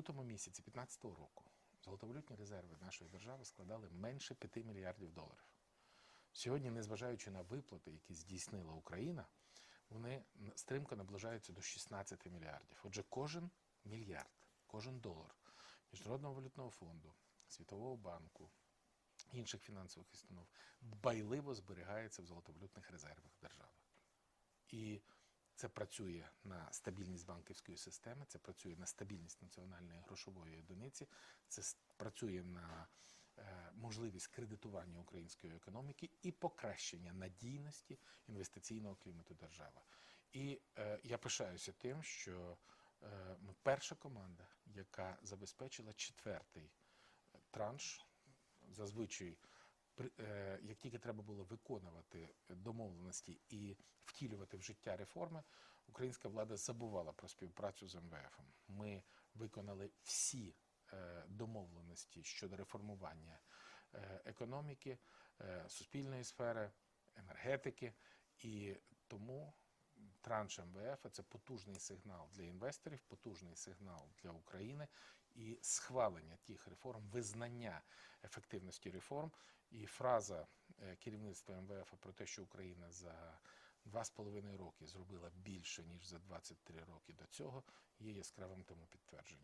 лютому місяці 2015 року золотовалютні резерви нашої держави складали менше 5 мільярдів доларів. Сьогодні, незважаючи на виплати, які здійснила Україна, вони стрімко наближаються до 16 мільярдів. Отже, кожен мільярд, кожен долар Міжнародного валютного фонду, Світового банку, інших фінансових установ дбайливо зберігається в золотовалютних резервах держави. І це працює на стабільність банківської системи, це працює на стабільність національної грошової одиниці, це працює на е, можливість кредитування української економіки і покращення надійності інвестиційного клімату держави. І е, я пишаюся тим, що е, ми перша команда, яка забезпечила четвертий транш зазвичай, як тільки треба було виконувати домовленості і втілювати в життя реформи, українська влада забувала про співпрацю з МВФ. Ми виконали всі е, домовленості щодо реформування е, економіки, е, суспільної сфери, енергетики, і тому транш МВФ це потужний сигнал для інвесторів, потужний сигнал для України і схвалення тих реформ, визнання ефективності реформ. І фраза е, керівництва МВФ про те, що Україна за два з половиною роки зробила більше ніж за 23 роки до цього, є яскравим тому підтвердженням.